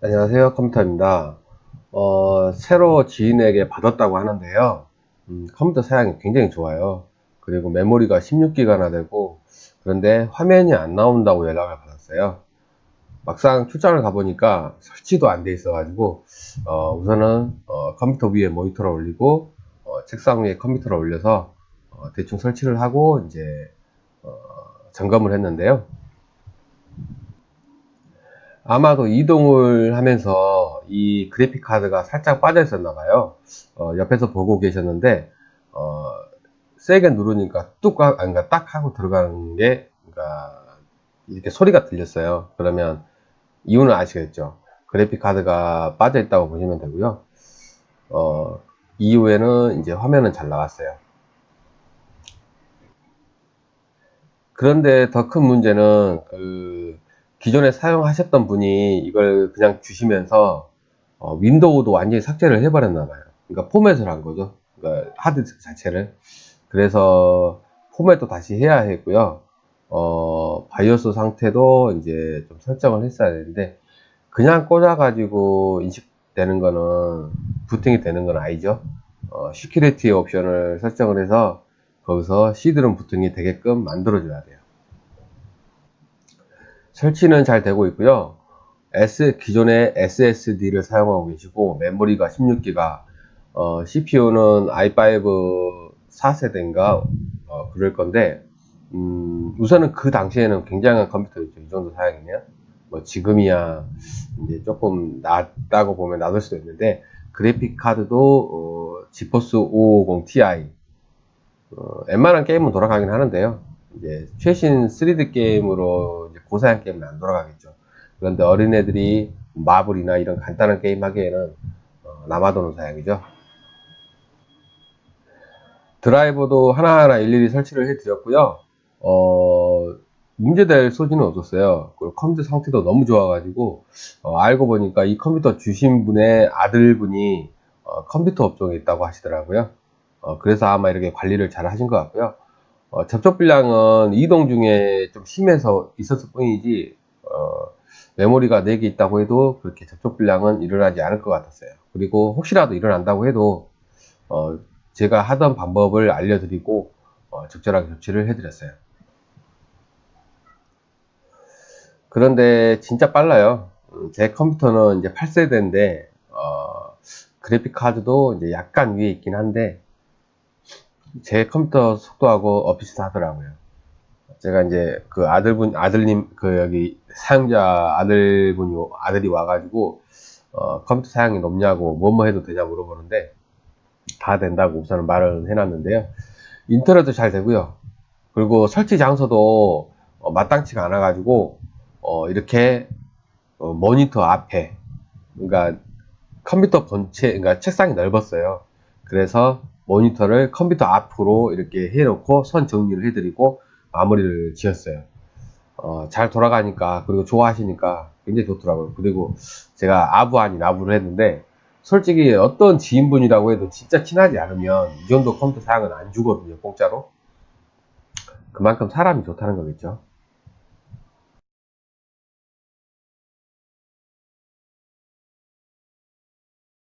안녕하세요 컴퓨터입니다. 어, 새로 지인에게 받았다고 하는데요. 음, 컴퓨터 사양이 굉장히 좋아요. 그리고 메모리가 16기가나 되고 그런데 화면이 안 나온다고 연락을 받았어요. 막상 출장을 가보니까 설치도 안 돼 있어 가지고 어, 우선은 어, 컴퓨터 위에 모니터를 올리고 어, 책상 위에 컴퓨터를 올려서 어, 대충 설치를 하고 이제 어, 점검을 했는데요 아마도 이동을 하면서 이 그래픽 카드가 살짝 빠져 있었나 봐요. 어, 옆에서 보고 계셨는데 어, 세게 누르니까 뚝, 하- 아니, 그러니까 딱 하고 들어가는 게 그러니까 이렇게 소리가 들렸어요. 그러면 이유는 아시겠죠? 그래픽 카드가 빠져 있다고 보시면 되고요. 어, 이후에는 이제 화면은 잘 나왔어요. 그런데 더 큰 문제는 그 기존에 사용하셨던 분이 이걸 그냥 주시면서 어, 윈도우도 완전히 삭제를 해버렸나 봐요. 그러니까 포맷을 한 거죠. 그러니까 하드 자체를. 그래서 포맷도 다시 해야 했고요. 어, 바이오스 상태도 이제 좀 설정을 했어야 되는데 그냥 꽂아가지고 인식되는 거는 부팅이 되는 건 아니죠. 어, 시큐리티 옵션을 설정을 해서 거기서 C드럼 부팅이 되게끔 만들어줘야 돼요. 설치는 잘 되고 있고요. S 기존의 SSD를 사용하고 계시고 메모리가 16기가, 어, CPU는 i5 4세대인가 어, 그럴 건데 음, 우선은 그 당시에는 굉장한 컴퓨터였죠. 이 정도 사양이면 뭐 지금이야 이제 조금 낫다고 보면 낫을 수도 있는데 그래픽 카드도 어, 지포스 550 Ti 어, 웬만한 게임은 돌아가긴 하는데요. 이제 최신 3D 게임으로 고사양 게임은 안 돌아가겠죠. 그런데 어린애들이 마블이나 이런 간단한 게임 하기에는 어, 남아도는 사양이죠. 드라이버도 하나하나 일일이 설치를 해드렸고요. 어, 문제될 소지는 없었어요. 그리고 컴퓨터 상태도 너무 좋아가지고 어, 알고 보니까 이 컴퓨터 주신 분의 아들분이 어, 컴퓨터 업종에 있다고 하시더라고요. 어, 그래서 아마 이렇게 관리를 잘 하신 것 같고요. 어, 접촉 불량은 이동 중에 좀 심해서 있었을 뿐이지 어, 메모리가 4개 있다고 해도 그렇게 접촉 불량은 일어나지 않을 것 같았어요. 그리고 혹시라도 일어난다고 해도 어, 제가 하던 방법을 알려드리고 어, 적절하게 조치를 해드렸어요. 그런데 진짜 빨라요. 음, 제 컴퓨터는 이제 8세대인데 어, 그래픽 카드도 이제 약간 위에 있긴 한데 제 컴퓨터 속도하고 어 비슷하더라고요. 제가 이제 그 아들분 아들님 그 여기 사용자 아들분이 아들이 와가지고 어, 컴퓨터 사양이 높냐고 뭐뭐 해도 되냐 물어보는데 다 된다고 우선은 말을 해놨는데요. 인터넷도 잘 되고요. 그리고 설치 장소도 어, 마땅치가 않아가지고 어, 이렇게 어, 모니터 앞에 그러니까 컴퓨터 본체 그러니까 책상이 넓었어요. 그래서 모니터를 컴퓨터 앞으로 이렇게 해놓고 선 정리를 해드리고 마무리를 지었어요. 어, 잘 돌아가니까 그리고 좋아하시니까 굉장히 좋더라고요. 그리고 제가 아부 아닌 아부를 했는데 솔직히 어떤 지인분이라고 해도 진짜 친하지 않으면 이 정도 컴퓨터 사양은 안 주거든요. 공짜로. 그만큼 사람이 좋다는 거겠죠.